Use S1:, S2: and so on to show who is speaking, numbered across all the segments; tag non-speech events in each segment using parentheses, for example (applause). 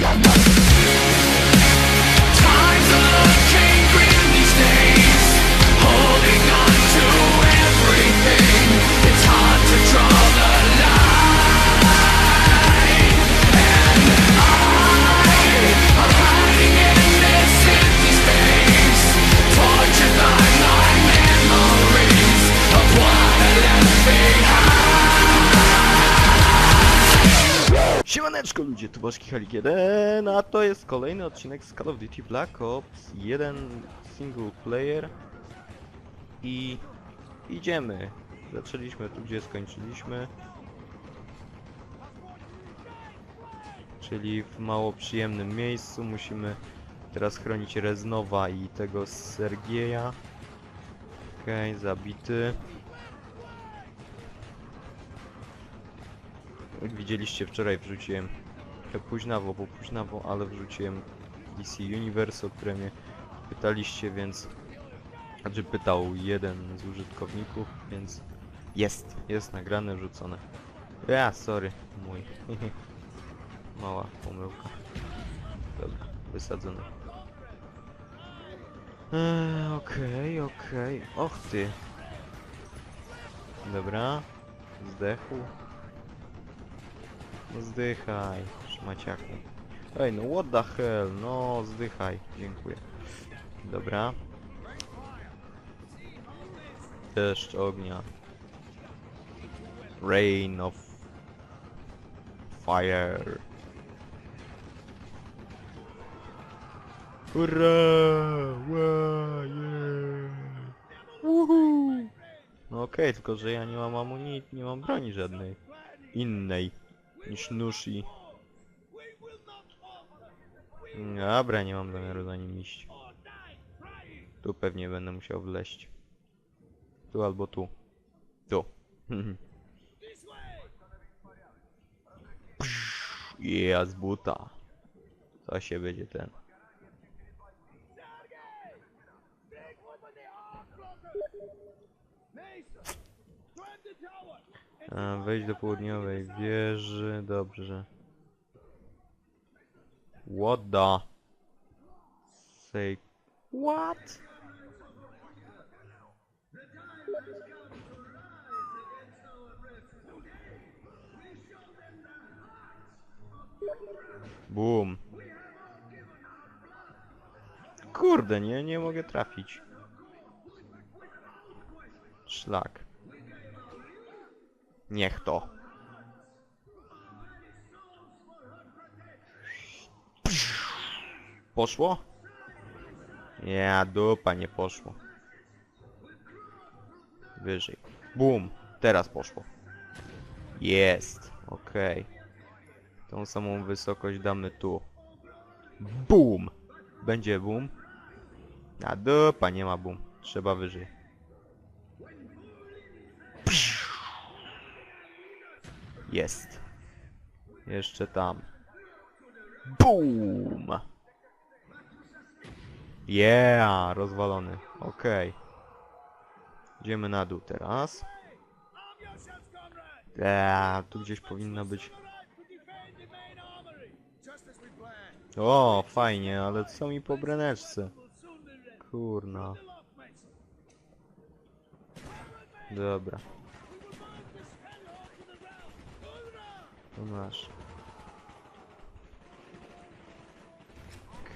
S1: Yeah. Ludzie, tu Bożki Halik 1, a to jest kolejny odcinek z Call of Duty Black Ops 1 single player i idziemy. Zaczęliśmy tu, gdzie skończyliśmy. Czyli w mało przyjemnym miejscu musimy teraz chronić Reznowa i tego Sergieja. Okej, zabity. Jak widzieliście wczoraj wrzuciłem późnawo, bo późnawo, ale wrzuciłem DC Universe, o które mnie pytaliście, więc znaczy pytał jeden z użytkowników, więc jest, jest nagrane, wrzucone. Ja, sorry, mój. (laughs) Mała pomyłka. Dobra, wysadzone. Eee, Okej, okej. Och ty. Dobra. Zdechł. Zdychaj, szmaciaku. Ej, no what the hell, no zdychaj, dziękuję. Dobra. Deszcz ognia. Rain of fire. Hurra! Ła, yeah. Woohoo! No okej, tylko że ja nie mam amunicji, nie mam broni żadnej. Innej niż nóż i... Dobra, nie mam zamiaru za nim iść. Tu pewnie będę musiał wleść. Tu albo tu. Tu. (laughs) Ja z buta. To się będzie ten. A, wejść do południowej wieży, dobrze. What the? Say... What? Boom. Kurde, nie, nie mogę trafić. Szlak. Niech to. Poszło? Ja dupa nie poszło. Wyżej. Bum. Teraz poszło. Jest. Okej. Tą samą wysokość damy tu. Bum. Będzie boom. A dupa nie ma boom. Trzeba wyżej. Jest. Jeszcze tam. Boom! Yeah, rozwalony. Okej. Idziemy na dół teraz. Eee, tu gdzieś powinna być... O, fajnie, ale co mi po breneczce? Kurna. Dobra. To masz.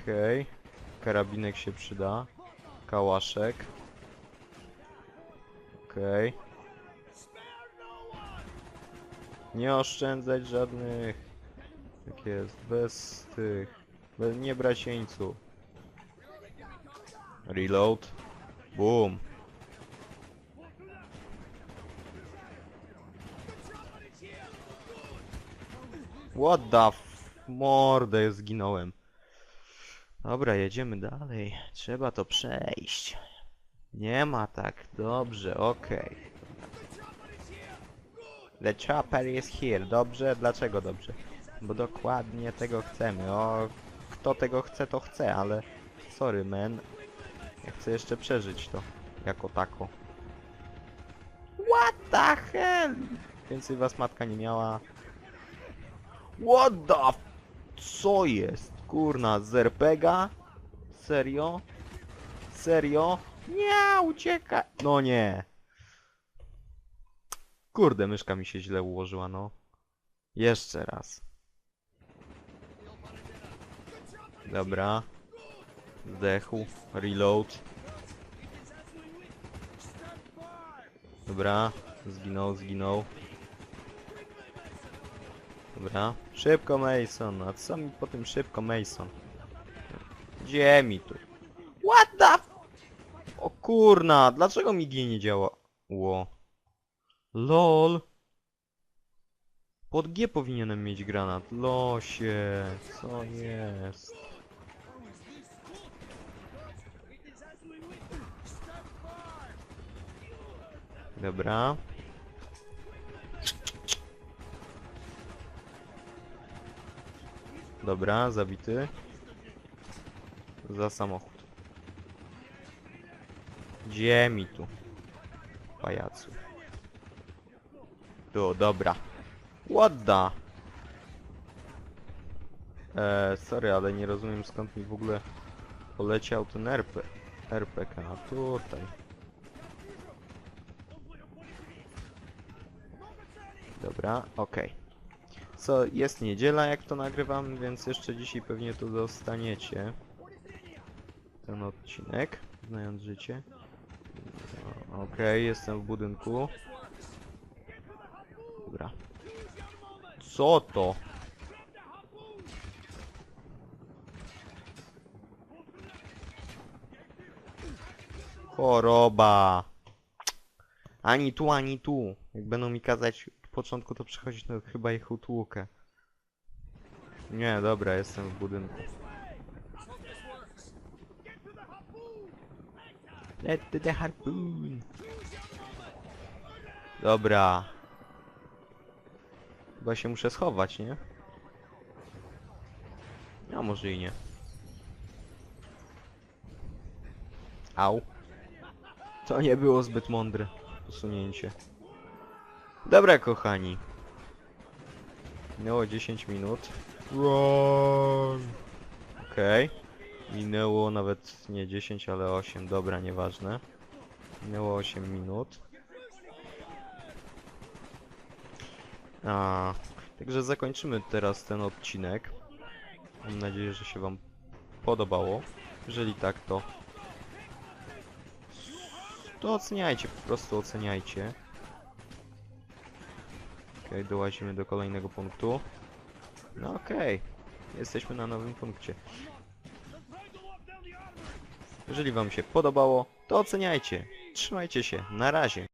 S1: Okej. Karabinek się przyda. Kałaszek. Okej. Nie oszczędzać żadnych. Tak jest, bez tych. Bez, nie brać jeńców. Reload. Boom. What the f... Mordę, zginąłem. Dobra, jedziemy dalej. Trzeba to przejść. Nie ma tak. Dobrze, okej. The chopper is here. Dobrze? Dlaczego dobrze? Bo dokładnie tego chcemy. O, kto tego chce, to chce, ale... Sorry, man. Ja chcę jeszcze przeżyć to. Jako tako. What the hell? Więcej was matka nie miała. What the. Co jest? Kurna, z RPGa? Serio? Serio? Nie, ucieka! No nie. Kurde, myszka mi się źle ułożyła, no. Jeszcze raz. Dobra. Zdechł. Reload. Dobra. Zginął, zginął. Dobra. Szybko Mason. A co mi po tym szybko Mason? Gdzie mi tu? What the f- O kurna, dlaczego mi G nie działa? Ło. LOL. Pod G powinienem mieć granat. Losie. Co jest? Dobra. Dobra, zabity. Za samochód. Gdzie mi tu? Pajacu. Tu, dobra. The? Eee, sorry, ale nie rozumiem skąd mi w ogóle poleciał ten RP. RPK, tutaj. Dobra, okej. Co, jest niedziela jak to nagrywam, więc jeszcze dzisiaj pewnie to dostaniecie. Ten odcinek, znając życie. No, Okej, jestem w budynku. Dobra. Co to? Choroba. Ani tu, ani tu. Jak będą mi kazać początku to przechodzić, to chyba ich utłukę. Nie, dobra, jestem w budynku. Let the harpoon. Dobra. Chyba się muszę schować, nie? A może i nie. Au. To nie było zbyt mądre posunięcie. Dobra, kochani. Minęło 10 minut. Run. Okej. Minęło nawet nie 10, ale 8. Dobra, nieważne. Minęło 8 minut. A, także zakończymy teraz ten odcinek. Mam nadzieję, że się wam podobało. Jeżeli tak, to to oceniajcie, po prostu oceniajcie. Okej, dołazimy do kolejnego punktu. No okej, jesteśmy na nowym punkcie. Jeżeli wam się podobało, to oceniajcie. Trzymajcie się, na razie.